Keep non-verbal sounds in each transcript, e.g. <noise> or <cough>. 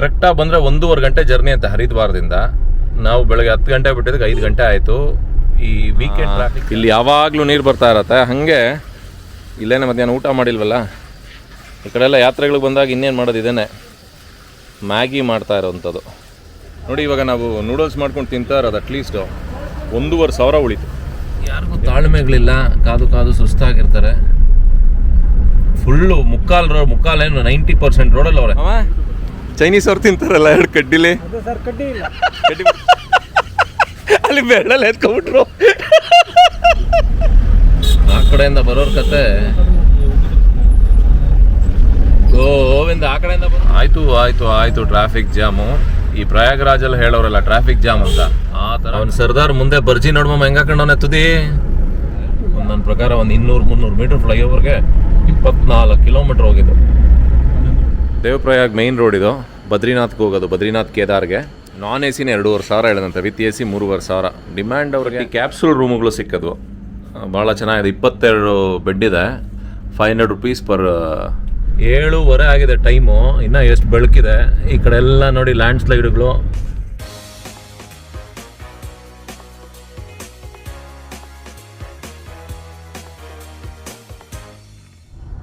ಕರೆಕ್ಟಾಗಿ ಬಂದರೆ ಒಂದೂವರೆ ಗಂಟೆ ಜರ್ನಿ ಅಂತ ಹರಿದ್ವಾರದಿಂದ. ನಾವು ಬೆಳಗ್ಗೆ ಹತ್ತು ಗಂಟೆ ಬಿಟ್ಟಿದ್ದಕ್ಕೆ ಐದು ಗಂಟೆ ಆಯಿತು. ಈ ವೀಕೆಂಡ್ ಟ್ರಾಫಿಕ್ ಇಲ್ಲಿ ಯಾವಾಗಲೂ ನೀರು ಬರ್ತಾ ಇರತ್ತೆ. ಹಾಗೆ ಇಲ್ಲೇನೆ ಮಧ್ಯಾಹ್ನ ಊಟ ಮಾಡಿಲ್ವಲ್ಲ? ಈ ಕಡೆ ಎಲ್ಲ ಯಾತ್ರೆಗಳಿಗೆ ಬಂದಾಗ ಇನ್ನೇನು ಮಾಡೋದು ಇದೇನೆ ಮ್ಯಾಗಿ ಮಾಡ್ತಾ ಇರೋವಂಥದ್ದು ನೋಡಿ ಇವಾಗ ನಾವು ನೂಡಲ್ಸ್ ಮಾಡ್ಕೊಂಡು ತಿಂತಾ ಇರೋದು ಅಟ್ಲೀಸ್ಟು ಒಂದೂವರೆ ಸಾವಿರ ಉಳಿತು. ಯಾರಿಗೂ ತಾಳ್ಮೆಗಳಿಲ್ಲ. ಕಾದು ಕಾದು ಸುಸ್ತಾಗಿರ್ತಾರೆ. ಫುಲ್ಲು ಮುಕ್ಕಾಲ್ ರೋಡ್ ಮುಕ್ಕಾಲೇನು ನೈಂಟಿ ಪರ್ಸೆಂಟ್ ರೋಡಲ್ಲಿ ಅವ್ರೆ ಚೈನೀಸ್ ಅವ್ರು ತಿಂತಾರಲ್ಲ ಎರಡು ಕಡ್ಡಿಲಿ? ಕಡ್ಡಿ ಅಲ್ಲಿ ಬೆಳ್ಳಲ್ಲಿ ಎತ್ಕೊಂಡ್ಬಿಟ್ರು. ಆ ಕಡೆಯಿಂದ ಬರೋರ್ ಕತೆ. ಗೋವಿಂದ ಆ ಕಡೆಯಿಂದ ಆಯ್ತು ಆಯ್ತು ಆಯ್ತು ಟ್ರಾಫಿಕ್ ಜಾಮು ಈ ಪ್ರಯಾಗರಾಜಲ್ಲಿ ಹೇಳೋರಲ್ಲ ಟ್ರಾಫಿಕ್ ಜಾಮ್ ಅಂತ. ಆ ತರ ಅವ್ನು ಸರ್ದಾರ್ ಮುಂದೆ ಬರ್ಜಿ ನೋಡ್ಮಮ್ಮ ಹೆಂಗ ಹಾಕೊಂಡವನೆ ಎತ್ತದಿ? ಒಂದು ನನ್ನ ಪ್ರಕಾರ ಒಂದು ಇನ್ನೂರು ಮುನ್ನೂರು ಮೀಟರ್ ಫ್ಲೈಓವರ್ಗೆ ಇಪ್ಪತ್ನಾಲ್ಕು ಕಿಲೋಮೀಟರ್ ಹೋಗಿದ್ದು. ದೇವಪ್ರಯಾಗ್ ಮೈನ್ ರೋಡ್ ಇದು. ಬದ್ರಿನಾಥ್ಗೆ ಹೋಗೋದು ಬದ್ರಿನಾಥ್ ಕೇದಾರ್ಗೆ. ನಾನ್ ಎ ಸಿನ ಎರಡೂವರೆ ಸಾವಿರ ಹೇಳಿದಂತೆ. ವಿತ್ ಎ ಸಿ ಮೂರುವರೆ ಸಾವಿರ. ಡಿಮ್ಯಾಂಡ್ ಅವ್ರಿಗೆ ಕ್ಯಾಪ್ಸೂಲ್ ರೂಮ್ಗಳು ಸಿಕ್ಕೋದು. ಭಾಳ ಚೆನ್ನಾಗಿದೆ. ಇಪ್ಪತ್ತೆರಡು ಬೆಡ್ ಇದೆ. ಫೈವ್ ಹಂಡ್ರೆಡ್ ರುಪೀಸ್ ಪರ್ ಏಳುವರೆ ಆಗಿದೆ ಟೈಮು. ಇನ್ನೂ ಎಷ್ಟು ಬೆಳಕಿದೆ. ಈ ಕಡೆ ಎಲ್ಲ ನೋಡಿ ಲ್ಯಾಂಡ್ ಸ್ಲೈಡ್ಗಳು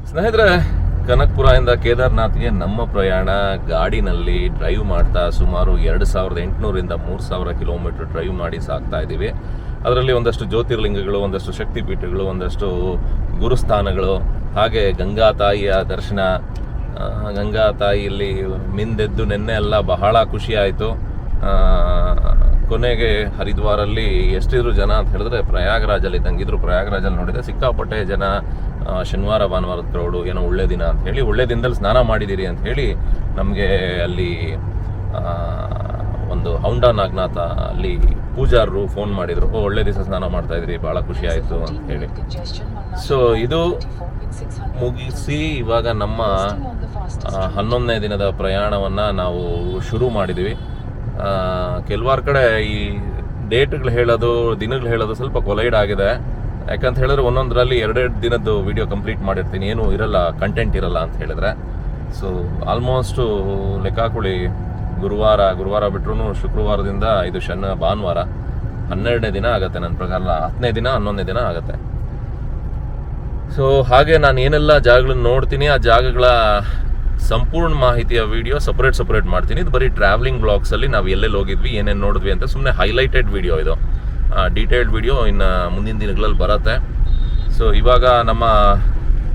ಸ್ನೇಹಿತರೆ ಕನಕ್ಪುರದಿಂದ ಕೇದಾರ್ನಾಥ್ಗೆ ನಮ್ಮ ಪ್ರಯಾಣ. ಗಾಡಿನಲ್ಲಿ ಡ್ರೈವ್ ಮಾಡ್ತಾ ಸುಮಾರು ಎರಡು ಸಾವಿರದ ಎಂಟುನೂರಿಂದ ಮೂರು ಸಾವಿರ ಕಿಲೋಮೀಟರ್ ಡ್ರೈವ್ ಮಾಡಿ ಸಾಕ್ತಾ ಇದ್ದೀವಿ. ಅದರಲ್ಲಿ ಒಂದಷ್ಟು ಜ್ಯೋತಿರ್ಲಿಂಗಗಳು, ಒಂದಷ್ಟು ಶಕ್ತಿಪೀಠಗಳು, ಒಂದಷ್ಟು ಗುರುಸ್ಥಾನಗಳು, ಹಾಗೆ ಗಂಗಾ ತಾಯಿಯ ದರ್ಶನ. ಗಂಗಾ ತಾಯಿಯಲ್ಲಿ ಮಿಂದೆದ್ದು ನಿನ್ನೆ ಎಲ್ಲ ಬಹಳ ಖುಷಿ ಆಯಿತು. ಕೊನೆಗೆ ಹರಿದ್ವಾರಲ್ಲಿ ಎಷ್ಟಿದ್ರು ಜನ ಅಂತ ಹೇಳಿದ್ರೆ ಪ್ರಯಾಗರಾಜಲ್ಲಿ, ತಂಗಿದ್ರು ಪ್ರಯಾಗರಾಜಲ್ಲಿ ನೋಡಿದೆ ಸಿಕ್ಕಾಪಟ್ಟೆ ಜನ ಶನಿವಾರ, ಭಾನುವಾರದ ಕ್ರೌಡು ಏನೋ ಒಳ್ಳೆ ದಿನ ಅಂತ ಹೇಳಿ, ಒಳ್ಳೆ ದಿನದಲ್ಲಿ ಸ್ನಾನ ಮಾಡಿದ್ದೀರಿ ಅಂತ ಹೇಳಿ ನಮಗೆ ಅಲ್ಲಿ ಒಂದು ಹೌಂಡ ನಾಗ್ನಾಥ ಅಲ್ಲಿ ಪೂಜಾರರು ಫೋನ್ ಮಾಡಿದರು. ಓ, ಒಳ್ಳೆ ದಿವಸ ಸ್ನಾನ ಮಾಡ್ತಾ ಇದ್ರಿ, ಭಾಳ ಖುಷಿ ಆಯಿತು ಅಂತ ಹೇಳಿ. ಸೊ ಇದು ಮುಗಿಸಿ ಇವಾಗ ನಮ್ಮ ಹನ್ನೊಂದನೇ ದಿನದ ಪ್ರಯಾಣವನ್ನು ನಾವು ಶುರು ಮಾಡಿದ್ವಿ. ಕೆಲವಾರು ಕಡೆ ಈ ಡೇಟ್ಗಳು ಹೇಳೋದು, ದಿನಗಳು ಹೇಳೋದು ಸ್ವಲ್ಪ ಕೊಲೈಡ್ ಆಗಿದೆ. ಯಾಕಂತ ಹೇಳಿದ್ರೆ ಒಂದೊಂದರಲ್ಲಿ ಎರಡೆರಡು ದಿನದ್ದು ವಿಡಿಯೋ ಕಂಪ್ಲೀಟ್ ಮಾಡಿರ್ತೀನಿ. ಏನು ಇರಲ್ಲ ಕಂಟೆಂಟ್ ಇರಲ್ಲ ಅಂತ ಹೇಳಿದ್ರೆ. ಸೊ ಆಲ್ಮೋಸ್ಟು ಲೆಕ್ಕ ಹಾಕೊಳ್ಳಿ ಗುರುವಾರ ಗುರುವಾರ ಬಿಟ್ರೂ ಶುಕ್ರವಾರದಿಂದ ಇದು ಶನ, ಭಾನುವಾರ ಹನ್ನೆರಡನೇ ದಿನ ಆಗುತ್ತೆ ನನ್ನ ಪ್ರಕಾರ. ಹತ್ತನೇ ದಿನ, ಹನ್ನೊಂದನೇ ದಿನ ಆಗುತ್ತೆ. ಸೊ ಹಾಗೆ ನಾನು ಏನೆಲ್ಲ ಜಾಗಗಳನ್ನ ನೋಡ್ತೀನಿ, ಆ ಜಾಗಗಳ ಸಂಪೂರ್ಣ ಮಾಹಿತಿಯ ವಿಡಿಯೋ ಸಪ್ರೇಟ್ ಸಪ್ರೇಟ್ ಮಾಡ್ತೀನಿ. ಇದು ಬರೀ ಟ್ರಾವೆಲಿಂಗ್ ಬ್ಲಾಗ್ಸಲ್ಲಿ ನಾವು ಎಲ್ಲೆಲ್ಲಿ ಹೋಗಿದ್ವಿ, ಏನೇನು ನೋಡಿದ್ವಿ ಅಂತ ಸುಮ್ಮನೆ ಹೈಲೈಟೆಡ್ ವಿಡಿಯೋ ಇದು. ಡೀಟೇಲ್ಡ್ ವಿಡಿಯೋ ಇನ್ನು ಮುಂದಿನ ದಿನಗಳಲ್ಲಿ ಬರುತ್ತೆ. ಸೊ ಇವಾಗ ನಮ್ಮ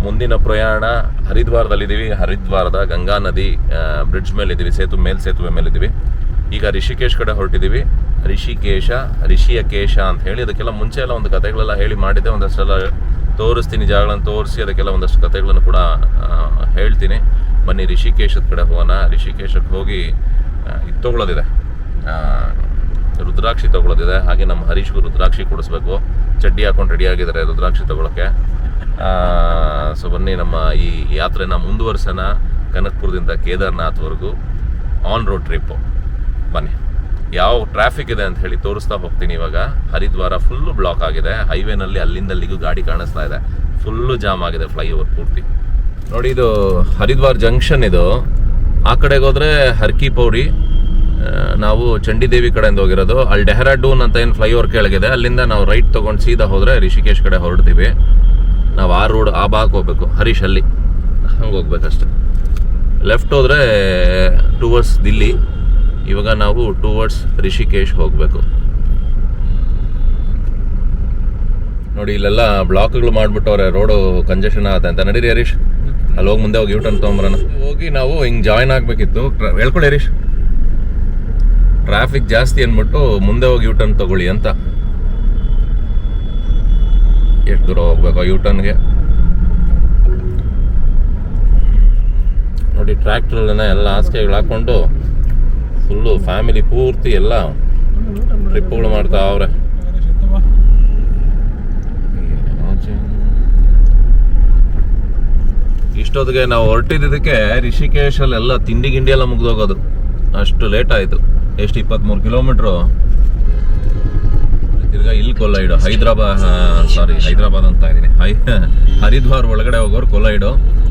ಮುಂದಿನ ಪ್ರಯಾಣ ಹರಿದ್ವಾರದಲ್ಲಿದ್ದೀವಿ. ಹರಿದ್ವಾರದ ಗಂಗಾ ನದಿ ಬ್ರಿಡ್ಜ್ ಮೇಲಿದ್ದೀವಿ. ಸೇತು, ಮೇಲ್ ಸೇತುವೆ ಮೇಲಿದ್ದೀವಿ. ಈಗ ರಿಷಿಕೇಶ್ ಕಡೆ ಹೊರಟಿದ್ದೀವಿ. ರಿಷಿಕೇಶ ರಿಷಿಯ ಕೇಶ ಅಂತ ಹೇಳಿ ಅದಕ್ಕೆಲ್ಲ ಮುಂಚೆ ಎಲ್ಲ ಒಂದು ಕಥೆಗಳೆಲ್ಲ ಹೇಳಿ ಮಾಡಿದ್ದೆ. ಒಂದಷ್ಟೆಲ್ಲ ತೋರಿಸ್ತೀನಿ, ಜಾಗಗಳನ್ನು ತೋರಿಸಿ ಅದಕ್ಕೆಲ್ಲ ಒಂದಷ್ಟು ಕಥೆಗಳನ್ನು ಕೂಡ ಹೇಳ್ತೀನಿ. ಬನ್ನಿ, ರಿಷಿಕೇಶದ ಕಡೆ ಹೋಗೋಣ. ರಿಷಿಕೇಶಕ್ಕೆ ಹೋಗಿ ಇದು ರುದ್ರಾಕ್ಷಿ ತಗೊಳ್ಳೋದಿದೆ. ಹಾಗೆ ನಮ್ಮ ಹರೀಶ್ಗೂ ರುದ್ರಾಕ್ಷಿ ಕೊಡಿಸ್ಬೇಕು. ಚಡ್ಡಿ ಹಾಕೊಂಡು ರೆಡಿ ಆಗಿದ್ದಾರೆ ರುದ್ರಾಕ್ಷಿ ತಗೊಳ್ಳೋಕ್ಕೆ ಸೊ ಬನ್ನಿ ನಮ್ಮ ಈ ಯಾತ್ರೆನ ಮುಂದುವರ್ಸೋಣ. ಕನಕ್ಪುರದಿಂದ ಕೇದಾರ್ನಾಥ್ವರೆಗೂ ಆನ್ ರೋಡ್ ಟ್ರಿಪ್ಪು ಬನ್ನಿ. ಯಾವ ಟ್ರಾಫಿಕ್ ಇದೆ ಅಂತ ಹೇಳಿ ತೋರಿಸ್ತಾ ಹೋಗ್ತೀನಿ ಇವಾಗ. ಹರಿದ್ವಾರ ಫುಲ್ಲು ಬ್ಲಾಕ್ ಆಗಿದೆ. ಹೈವೇನಲ್ಲಿ ಅಲ್ಲಿಂದ ಅಲ್ಲಿಗೂ ಗಾಡಿ ಕಾಣಿಸ್ತಾ ಇದೆ. ಫುಲ್ಲು ಜಾಮ್ ಆಗಿದೆ ಫ್ಲೈಓವರ್ ಪೂರ್ತಿ. ನೋಡಿ ಇದು ಹರಿದ್ವಾರ್ ಜಂಕ್ಷನ್ ಇದು. ಆ ಕಡೆಗೆ ಹೋದರೆ ಹರ್ಕಿ ಆ, ನಾವು ಚಂಡಿದೇವಿ ಕಡೆಯಿಂದ ಹೋಗಿರೋದು. ಅಲ್ಲಿ ಡೆಹರಾಡೂನ್ ಅಂತ ಏನು ಫ್ಲೈಓವರ್ ಕೆಳಗಿದೆ, ಅಲ್ಲಿಂದ ನಾವು ರೈಟ್ ತೊಗೊಂಡು ಸೀದಾ ಹೋದರೆ ರಿಷಿಕೇಶ್ ಕಡೆ ಹೊರಡ್ತೀವಿ. ನಾವು ಆ ರೋಡ್ ಆ ಭಾಗಕ್ಕೆ ಹೋಗ್ಬೇಕು, ಹರೀಶ್ ಅಲ್ಲಿ. ಹಂಗೆ ಹೋಗ್ಬೇಕಷ್ಟೆ. ಲೆಫ್ಟ್ ಹೋದರೆ ಟುವರ್ಡ್ಸ್ ದಿಲ್ಲಿ. ಇವಾಗ ನಾವು ಟುವರ್ಡ್ಸ್ ರಿಷಿಕೇಶ್ ಹೋಗಬೇಕು. ನೋಡಿ, ಇಲ್ಲೆಲ್ಲ ಬ್ಲಾಕ್ಗಳು ಮಾಡ್ಬಿಟ್ಟವ್ರೆ ರೋಡು ಕಂಜೆಷನ್ ಆಗುತ್ತೆ ಅಂತ. ನಡೀರಿ ಹರೀಶ್. ಅಲ್ಲಿ ಹೋಗಿ ಮುಂದೆ ಹೋಗಿ ಯೂಟರ್ನ್ ತೊಗೊಂಬರೋಣ. ಹೋಗಿ ನಾವು ಹಿಂಗೆ ಜಾಯ್ನ್ ಆಗಬೇಕಿತ್ತು. ಹೇಳ್ಕೊಳ್ಳಿ ಹರೀಶ್. ಟ್ರಾಫಿಕ್ ಜಾಸ್ತಿ ಅಂದ್ಬಿಟ್ಟು ಮುಂದೆ ಹೋಗಿ ಯೂಟರ್ನ್ ತಗೊಳ್ಳಿ ಅಂತ. ಎಷ್ಟು ದೂರ ಹೋಗ್ಬೇಕು ಯೂಟರ್ನ್ಗೆ ನೋಡಿ ಟ್ರ್ಯಾಕ್ಟ್ರಲ್ಲೆಲ್ಲ ಎಲ್ಲ ಹಾಸಿಗೆಗಳು ಹಾಕೊಂಡು ಫುಲ್ಲು ಫ್ಯಾಮಿಲಿ ಪೂರ್ತಿ ಎಲ್ಲ ಟ್ರಿಪ್ಗಳು ಮಾಡ್ತಾ ಅವ್ರೆ. ಇಷ್ಟೊತ್ತಿಗೆ ನಾವು ಹೊರಟಿದ್ದಕ್ಕೆ ರಿಷಿಕೇಶಲ್ಲಿ ಎಲ್ಲ ತಿಂಡಿ ಗಿಂಡಿ ಎಲ್ಲ ಮುಗಿದೋಗೋದು. ಅಷ್ಟು ಲೇಟ್ ಆಯಿತು. ಎಷ್ಟು ಇಪ್ಪತ್ತ್ಮೂರು ಕಿಲೋಮೀಟ್ರು? ತಿರ್ಗಾ ಇಲ್ಲಿ ಕೊಲ್ಲೈಡು, ಹೈದ್ರಾಬಾದ್ ಸಾರಿ ಹೈದ್ರಾಬಾದ್ ಅಂತ ಇದ್ದೀನಿ. ಹೈ, ಹರಿದ್ವಾರ್ ಒಳಗಡೆ ಹೋಗೋರು ಕೊಲ್ಲೈಡು,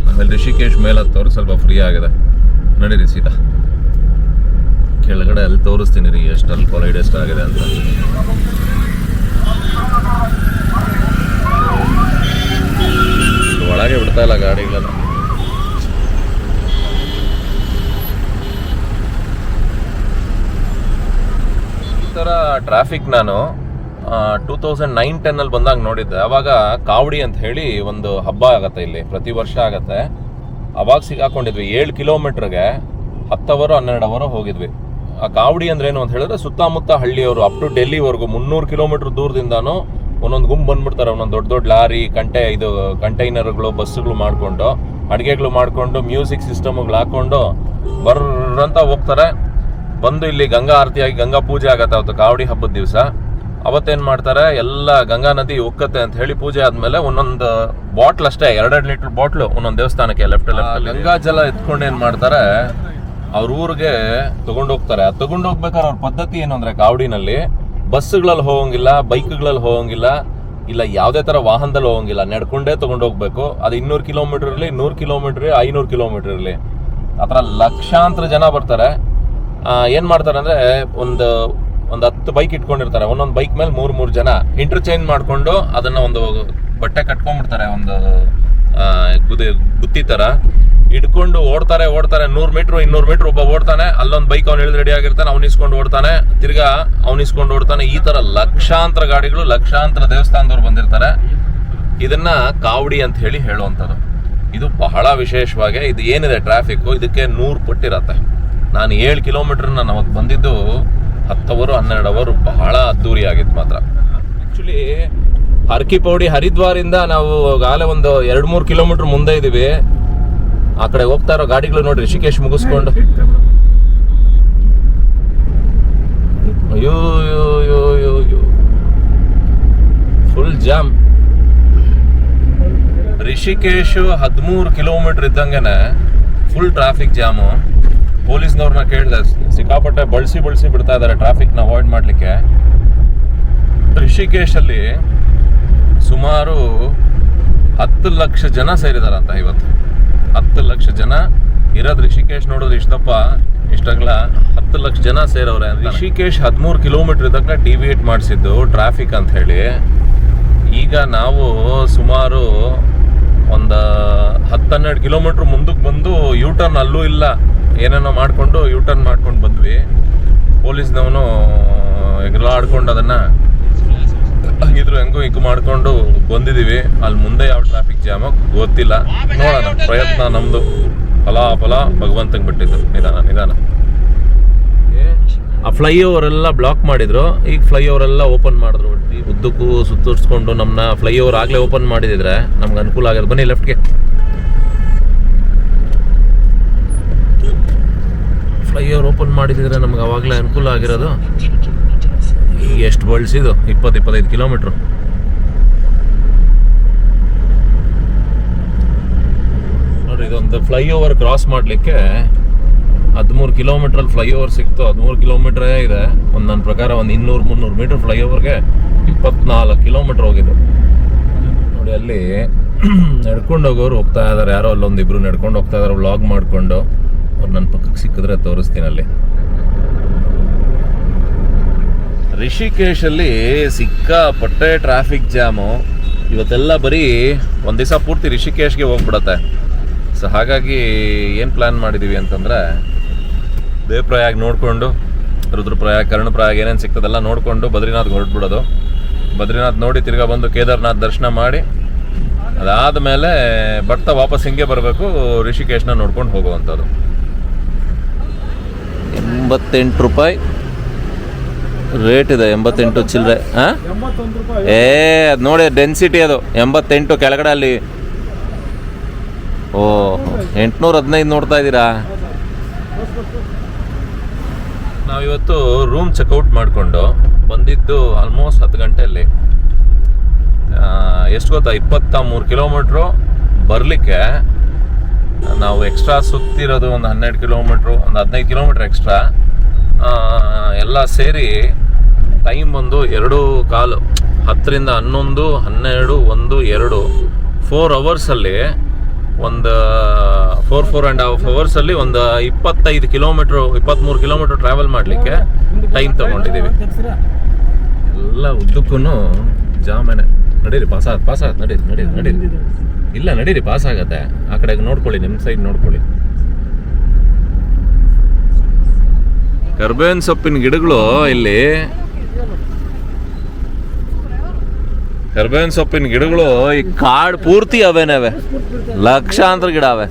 ಆಮೇಲೆ ರಿಷಿಕೇಶ್ ಮೇಲೆ ಹತ್ತೋರು ಸ್ವಲ್ಪ ಫ್ರೀ ಆಗಿದೆ. ನಡೀರಿ ಸೀತಾ ಕೆಳಗಡೆ ಅಲ್ಲಿ ತೋರಿಸ್ತೀನಿ ರೀ ಎಷ್ಟು ಅಲ್ಲಿ ಕೊಲೈಡ್ ಎಷ್ಟಾಗಿದೆ ಅಂತ. ಒಳಗೆ ಬಿಡ್ತಾ ಇಲ್ಲ ಗಾಡಿಗಳೆಲ್ಲ. ಥರ ಟ್ರಾಫಿಕ್ ನಾನು ಟೂ ತೌಸಂಡ್ ನೈನ್ ಟೆನ್ನಲ್ಲಿ ಬಂದಾಗ ನೋಡಿದ್ದೆ. ಅವಾಗ ಕಾವಡಿ ಅಂತ ಹೇಳಿ ಒಂದು ಹಬ್ಬ ಆಗತ್ತೆ ಇಲ್ಲಿ, ಪ್ರತಿ ವರ್ಷ ಆಗತ್ತೆ. ಅವಾಗ ಸಿಗಾಕೊಂಡಿದ್ವಿ ಏಳು ಕಿಲೋಮೀಟ್ರಿಗೆ ಹತ್ತು ಅವರು ಹನ್ನೆರಡು ಅವರು ಹೋಗಿದ್ವಿ. ಆ ಕಾವಡಿ ಅಂದ್ರೆ ಏನು ಅಂತ ಹೇಳಿದ್ರೆ ಸುತ್ತಮುತ್ತ ಹಳ್ಳಿಯವರು ಅಪ್ ಟು ಡೆಲ್ಲಿವರೆಗೂ ಮುನ್ನೂರು ಕಿಲೋಮೀಟ್ರ್ ದೂರದಿಂದಾನು ಒಂದೊಂದು ಗುಂಪು ಬಂದ್ಬಿಡ್ತಾರೆ. ಒಂದೊಂದು ದೊಡ್ಡ ದೊಡ್ಡ ಲಾರಿ, ಕಂಟೆ, ಇದು ಕಂಟೈನರ್ಗಳು, ಬಸ್ಸುಗಳು ಮಾಡಿಕೊಂಡು, ಅಡುಗೆಗಳು ಮಾಡಿಕೊಂಡು, ಮ್ಯೂಸಿಕ್ ಸಿಸ್ಟಮ್ಗಳು ಹಾಕ್ಕೊಂಡು ಬರ್ರಂತ ಹೋಗ್ತಾರೆ. ಬಂದು ಇಲ್ಲಿ ಗಂಗಾ ಆರತಿಯಾಗಿ ಗಂಗಾ ಪೂಜೆ ಆಗತ್ತೆ ಅವತ್ತು ಕಾವಡಿ ಹಬ್ಬದ ದಿವಸ. ಅವತ್ತೇನು ಮಾಡ್ತಾರೆ, ಎಲ್ಲ ಗಂಗಾ ನದಿ ಉಕ್ಕತ್ತೆ ಅಂತ ಹೇಳಿ ಪೂಜೆ ಆದ್ಮೇಲೆ ಒಂದೊಂದು ಬಾಟ್ಲ್ ಅಷ್ಟೇ, ಎರಡೆರಡು ಲೀಟರ್ ಬಾಟ್ಲು ಒಂದೊಂದು ದೇವಸ್ಥಾನಕ್ಕೆ ಲೆಫ್ಟ್ ಲೆಫ್ಟ್ ಗಂಗಾ ಜಲ ಎತ್ಕೊಂಡು ಏನು ಮಾಡ್ತಾರೆ, ಅವ್ರ ಊರಿಗೆ ಹೋಗ್ತಾರೆ. ತಗೊಂಡು ಹೋಗ್ಬೇಕಾದ್ರೆ ಅವ್ರ ಪದ್ಧತಿ ಏನು ಅಂದರೆ ಕಾವಡಿನಲ್ಲಿ ಬಸ್ಗಳಲ್ಲಿ ಹೋಗಂಗಿಲ್ಲ, ಬೈಕ್ಗಳಲ್ಲಿ ಹೋಗಂಗಿಲ್ಲ, ಇಲ್ಲ ಯಾವುದೇ ತರ ವಾಹನದಲ್ಲಿ ಹೋಗಂಗಿಲ್ಲ. ನಡ್ಕೊಂಡೇ ಹೋಗ್ಬೇಕು. ಅದು ಇನ್ನೂರು ಕಿಲೋಮೀಟರ್ ಇರಲಿ, ನೂರು ಕಿಲೋಮೀಟರ್ ಐನೂರು ಕಿಲೋಮೀಟರ್ ಇರಲಿ. ಆ ಥರ ಲಕ್ಷಾಂತರ ಜನ ಬರ್ತಾರೆ. ಏನ್ ಮಾಡ್ತಾರೆ ಅಂದ್ರೆ ಒಂದು ಒಂದು ಹತ್ತು ಬೈಕ್ ಇಟ್ಕೊಂಡಿರ್ತಾರೆ. ಒಂದೊಂದು ಬೈಕ್ ಮೇಲೆ ಮೂರು ಮೂರು ಜನ ಇಂಟರ್ಚೇಂಜ್ ಮಾಡ್ಕೊಂಡು ಅದನ್ನ ಒಂದು ಬಟ್ಟೆ ಕಟ್ಕೊಂಡ್ಬಿಡ್ತಾರೆ. ಒಂದು ಗುದಿ, ಗುತ್ತಿ ತರ ಇಟ್ಕೊಂಡು ಓಡ್ತಾರೆ ಓಡ್ತಾರೆ. ನೂರು ಮೀಟರ್ ಇನ್ನೂರು ಮೀಟರ್ ಒಬ್ಬ ಓಡ್ತಾನೆ. ಅಲ್ಲೊಂದು ಬೈಕ್ ಅವ್ನು ಇಳಿದು ರೆಡಿ ಆಗಿರ್ತಾನೆ. ಅವ್ನು ಇಸ್ಕೊಂಡು ಓಡ್ತಾನೆ. ತಿರ್ಗಾ ಅವ್ನು ಇಸ್ಕೊಂಡು ಓಡ್ತಾನೆ. ಈ ತರ ಲಕ್ಷಾಂತರ ಗಾಡಿಗಳು ಲಕ್ಷಾಂತರ ದೇವಸ್ಥಾನದವ್ರು ಬಂದಿರ್ತಾರೆ. ಇದನ್ನ ಕಾವಡಿ ಅಂತ ಹೇಳಿ ಹೇಳುವಂಥದ್ದು. ಇದು ಬಹಳ ವಿಶೇಷವಾಗಿ, ಇದು ಏನಿದೆ ಟ್ರಾಫಿಕ್ ಇದಕ್ಕೆ ನೂರು ಪಟ್ಟಿರತ್ತೆ. ನಾನು ಏಳು ಕಿಲೋಮೀಟರ್ ನಾನು ಅವತ್ತು ಬಂದಿದ್ದು ಹತ್ತು ಅವರು ಹನ್ನೆರಡು ಅವರು ಬಹಳ ಅದ್ದೂರಿ ಆಗಿತ್ತು ಮಾತ್ರ. ಆ್ಯಕ್ಚುಲಿ ಹರ್ಕಿ ಪೌಡಿ ಹರಿದ್ವಾರಿಂದ ನಾವು ಗಾಲೆ ಒಂದು ಎರಡು ಮೂರು ಕಿಲೋಮೀಟರ್ ಮುಂದೆ ಇದ್ದೀವಿ. ಆ ಕಡೆ ಹೋಗ್ತಾ ಇರೋ ಗಾಡಿಗಳು ನೋಡಿ ಋಷಿಕೇಶ್ ಮುಗಿಸ್ಕೊಂಡು. ಅಯ್ಯೋ ಫುಲ್ ಜಾಮ್ ರಿಷಿಕೇಶ್ ಹದಿಮೂರು ಕಿಲೋಮೀಟರ್ ಇದ್ದಂಗೆನೆ ಫುಲ್ ಟ್ರಾಫಿಕ್ ಜಾಮು ಪೊಲೀಸ್ನವ್ರನ್ನ ಕೇಳಿದೆ, ಸಿಕ್ಕಾಪಟ್ಟೆ ಬಳಸಿ ಬಳಸಿ ಬಿಡ್ತಾ ಇದ್ದಾರೆ ಟ್ರಾಫಿಕ್ನ ಅವಾಯ್ಡ್ ಮಾಡಲಿಕ್ಕೆ. ಋಷಿಕೇಶಲ್ಲಿ ಸುಮಾರು ಹತ್ತು ಲಕ್ಷ ಜನ ಸೇರಿದಾರಂತ ಇವತ್ತು. ಹತ್ತು ಲಕ್ಷ ಜನ. ಇರೋದು ಋಷಿಕೇಶ್ ನೋಡಿದ್ರೆ ಇಷ್ಟಪ್ಪ ಇಷ್ಟಾಗಲ್ಲ ಹತ್ತು ಲಕ್ಷ ಜನ ಸೇರವ್ರೆ ಋಷಿಕೇಶ್ ಹದಿಮೂರು ಕಿಲೋಮೀಟರ್ ಇದ್ದಾಗ ಡಿವಿಯೇಟ್ ಮಾಡಿಸಿದ್ದು ಟ್ರಾಫಿಕ್ ಅಂತ ಹೇಳಿ. ಈಗ ನಾವು ಸುಮಾರು ಒಂದು ಹತ್ತನ್ನೆರಡು ಕಿಲೋಮೀಟ್ರ್ ಮುಂದಕ್ಕೆ ಬಂದು ಯೂ ಟರ್ನ್ ಅಲ್ಲೂ ಇಲ್ಲ. ಏನೇನೋ ಮಾಡಿಕೊಂಡು ಯೂ ಟರ್ನ್ ಮಾಡ್ಕೊಂಡು ಬಂದ್ವಿ. ಪೊಲೀಸ್ನವನು ಎಗಲಾಡ್ಕೊಂಡು ಅದನ್ನು ಹಂಗಿದ್ರು ಹೆಂಗೋ ಹಿಂಗೆ ಮಾಡಿಕೊಂಡು ಬಂದಿದ್ದೀವಿ ಅಲ್ಲಿ ಮುಂದೆ ಯಾವ ಟ್ರಾಫಿಕ್ ಜಾಮ ಗೊತ್ತಿಲ್ಲ. ನೋಡೋಣ, ಪ್ರಯತ್ನ ನಮ್ಮದು ಫಲ ಫಲಾಫಲ ಭಗವಂತಂಗೆ ಬಿಟ್ಟಿದ್ದು. ನಿಧಾನ ನಿಧಾನ. ಆ ಫ್ಲೈ ಓವರ್ ಎಲ್ಲ ಬ್ಲಾಕ್ ಮಾಡಿದ್ರು. ಈಗ ಫ್ಲೈ ಓವರ್ ಎಲ್ಲ ಓಪನ್ ಮಾಡಿದ್ರು. ಒಟ್ಟಿ ಉದ್ದಕ್ಕೂ ಸುತ್ತರಿಸ್ಕೊಂಡು ನಮ್ಮನ್ನ ಫ್ಲೈ ಓವರ್ ಆಗಲೇ ಓಪನ್ ಮಾಡಿದಿದ್ರೆ ನಮ್ಗೆ ಅನುಕೂಲ ಆಗೋದು. ಬನ್ನಿ ಲೆಫ್ಟ್ಗೆ ಫ್ಲೈ ಓವರ್ ಓಪನ್ ಮಾಡಿದ್ರೆ ನಮ್ಗೆ ಅವಾಗಲೇ ಅನುಕೂಲ ಆಗಿರೋದು. ಎಷ್ಟು ಬಳಸಿದು ಇಪ್ಪತ್ತು, ಇಪ್ಪತ್ತೈದು ಕಿಲೋಮೀಟ್ರು. ನೋಡಿ, ಇದೊಂದು ಫ್ಲೈ ಓವರ್ ಕ್ರಾಸ್ ಮಾಡಲಿಕ್ಕೆ ಹದಿಮೂರು ಕಿಲೋಮೀಟ್ರಲ್ಲಿ ಫ್ಲೈ ಓವರ್ ಸಿಕ್ತು. ಹದಿಮೂರು ಕಿಲೋಮೀಟ್ರೇ ಇದೆ. ಒಂದು ನನ್ನ ಪ್ರಕಾರ ಒಂದು ಇನ್ನೂರು, ಮುನ್ನೂರು ಮೀಟ್ರ್ ಫ್ಲೈ ಓವರ್ಗೆ ಇಪ್ಪತ್ನಾಲ್ಕು ಕಿಲೋಮೀಟ್ರ್ ಹೋಗಿದ್ದು ನೋಡಿ, ಅಲ್ಲಿ ನಡ್ಕೊಂಡು ಹೋಗೋರು ಹೋಗ್ತಾ ಇದ್ದಾರೆ ಯಾರೋ ಅಲ್ಲೊಂದು ಇಬ್ಬರು ನಡ್ಕೊಂಡು ಹೋಗ್ತಾ ಇದ್ದಾರೆ ವ್ಲಾಗ್ ಮಾಡಿಕೊಂಡು. ಅವ್ರು ನನ್ನ ಪಕ್ಕಕ್ಕೆ ಸಿಕ್ಕಿದ್ರೆ ತೋರಿಸ್ತೀನಿ ಅಲ್ಲಿ ರಿಷಿಕೇಶಲ್ಲಿ ಸಿಕ್ಕಾಪಟ್ಟೆ ಟ್ರಾಫಿಕ್ ಜಾಮು ಇವತ್ತೆಲ್ಲ ಬರೀ ಒಂದು ದಿವಸ ಪೂರ್ತಿ ರಿಷಿಕೇಶ್ಗೆ ಹೋಗ್ಬಿಡತ್ತೆ. ಸೊ ಹಾಗಾಗಿ ಏನು ಪ್ಲ್ಯಾನ್ ಮಾಡಿದ್ದೀವಿ ಅಂತಂದರೆ, ದೇವಪ್ರಯಾಗ್ ನೋಡಿಕೊಂಡು, ರುದ್ರಪ್ರಯಾಗ್, ಕರ್ಣಪ್ರಯಾಗ್ ಏನೇನು ಸಿಗ್ತದೆಲ್ಲ ನೋಡಿಕೊಂಡು ಬದ್ರಿನಾಥ್ ಹೊರಟ್ಬಿಡೋದು. ಬದ್ರಿನಾಥ್ ನೋಡಿ ತಿರ್ಗಾ ಬಂದು ಕೇದಾರ್ನಾಥ್ ದರ್ಶನ ಮಾಡಿ ಅದಾದ ಮೇಲೆ ಬರ್ತಾ ವಾಪಸ್ ಹಿಂಗೆ ಬರಬೇಕು, ರಿಷಿಕೇಶ್ನ ನೋಡ್ಕೊಂಡು ಹೋಗುವಂಥದ್ದು. ಎಂಬತ್ತೆಂಟು ರೂಪಾಯಿ. ರೇಟ್ ಇದೆ, ಎಂಬತ್ತೆಂಟು ಚಿಲ್ಲರೆ ಏ, ಅದು ನೋಡಿ ಡೆನ್ಸಿಟಿ ಅದು, ಎಂಬತ್ತೆಂಟು ಕೆಳಗಡೆ ಅಲ್ಲಿ ಓ, ಎಂಟುನೂರ ಹದಿನೈದು ನೋಡ್ತಾ ಇದ್ದೀರಾ? ನಾವಿವತ್ತು ರೂಮ್ ಚೆಕ್ಔಟ್ ಮಾಡಿಕೊಂಡು ಬಂದಿದ್ದು ಆಲ್ಮೋಸ್ಟ್ ಹತ್ತು ಗಂಟೆಯಲ್ಲಿ. ಎಷ್ಟು ಗೊತ್ತಾ, ಇಪ್ಪತ್ತ ಮೂರು ಕಿಲೋಮೀಟ್ರು ಬರಲಿಕ್ಕೆ ನಾವು ಎಕ್ಸ್ಟ್ರಾ ಸುತ್ತಿರೋದು ಒಂದು ಹನ್ನೆರಡು ಕಿಲೋಮೀಟ್ರು ಒಂದು ಹದಿನೈದು ಕಿಲೋಮೀಟ್ರ್ ಎಕ್ಸ್ಟ್ರಾ ಎಲ್ಲ ಸೇರಿ ಟೈಮ್ ಬಂದು ಎರಡು ಕಾಲು, ಹತ್ತರಿಂದ ಹನ್ನೊಂದು, ಹನ್ನೆರಡು, ಒಂದು, ಎರಡು. ಫೋರ್ ಅವರ್ಸಲ್ಲಿ ಒಂದು ಫೋರ್ ಫೋರ್ ಆ್ಯಂಡ್ ಹಾಫ್ ಅವರ್ಸಲ್ಲಿ ಒಂದು ಇಪ್ಪತ್ತೈದು ಕಿಲೋಮೀಟ್ರು ಇಪ್ಪತ್ತ್ಮೂರು ಕಿಲೋಮೀಟ್ರ್ ಟ್ರಾವೆಲ್ ಮಾಡಲಿಕ್ಕೆ ಟೈಮ್ ತೊಗೊಂಡಿದ್ದೀವಿ. ಎಲ್ಲ ಉದ್ದಕ್ಕೂ ಜಾಮೇನೆ. ನಡೀರಿ ಪಾಸ್ ಆಯ್ತು ಪಾಸ್ ಆಯ್ತು ನಡೀರಿ ನಡೀರಿ ನಡೀರಿ. ಇಲ್ಲ ನಡೀರಿ ಪಾಸ್ ಆಗತ್ತೆ. ಆ ಕಡೆಗೆ ನೋಡ್ಕೊಳ್ಳಿ ನಿಮ್ಮ ಸೈಡ್ ನೋಡ್ಕೊಳ್ಳಿ. ಕರ್ಬೇವಿನ ಸೊಪ್ಪಿನ ಗಿಡಗಳು ಇಲ್ಲಿ. ಕರ್ಬೇವಿನ ಸೊಪ್ಪಿನ ಗಿಡಗಳು ಈ ಕಾಡು ಪೂರ್ತಿ ಅವೇನವೆ? ಲಕ್ಷಾಂತರ ಗಿಡ ಅವೆ.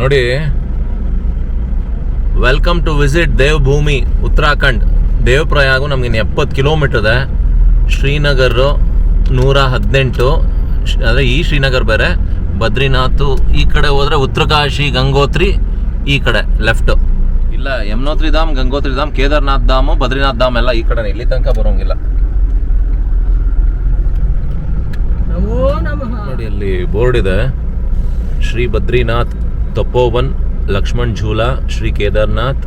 ನೋಡಿ ವೆಲ್ಕಮ್ ಟು ವಿಸಿಟ್ ದೇವಭೂಮಿ ಉತ್ತರಾಖಂಡ್. ದೇವಪ್ರಯಾಗು ನಮ್ಗೆ ಇನ್ನು ಎಪ್ಪತ್ತು ಕಿಲೋಮೀಟರ್ ಇದೆ. ಶ್ರೀನಗರ್ ನೂರ ಹದಿನೆಂಟು ಅಂದ್ರೆ ಈ ಶ್ರೀನಗರ್ ಬೇರೆ ಬದ್ರಿನಾಥ್ ಈ ಕಡೆ ಹೋದ್ರೆ ಉತ್ತರಕಾಶಿ ಗಂಗೋತ್ರಿ ಈ ಕಡೆ ಲೆಫ್ಟು. ಇಲ್ಲ ಯಮನೋತ್ರಿ ಧಾಮ್ ಗಂಗೋತ್ರಿ ಧಾಮ್ ಕೇದಾರ್ನಾಥ್ ಧಾಮು ಬದ್ರಿನಾಥ್ ಧಾಮ್ ಎಲ್ಲ ಈ ಕಡೆ ಇಲ್ಲಿ ತನಕ ಬರೋಂಗಿಲ್ಲ. ನೋಡಿ ಅಲ್ಲಿ ಬೋರ್ಡ್ ಇದೆ. ಶ್ರೀ ಬದ್ರಿನಾಥ್ ತಪೋವನ್ ಲಕ್ಷ್ಮಣ್ ಝೂಲಾ ಶ್ರೀ ಕೇದಾರ್ನಾಥ್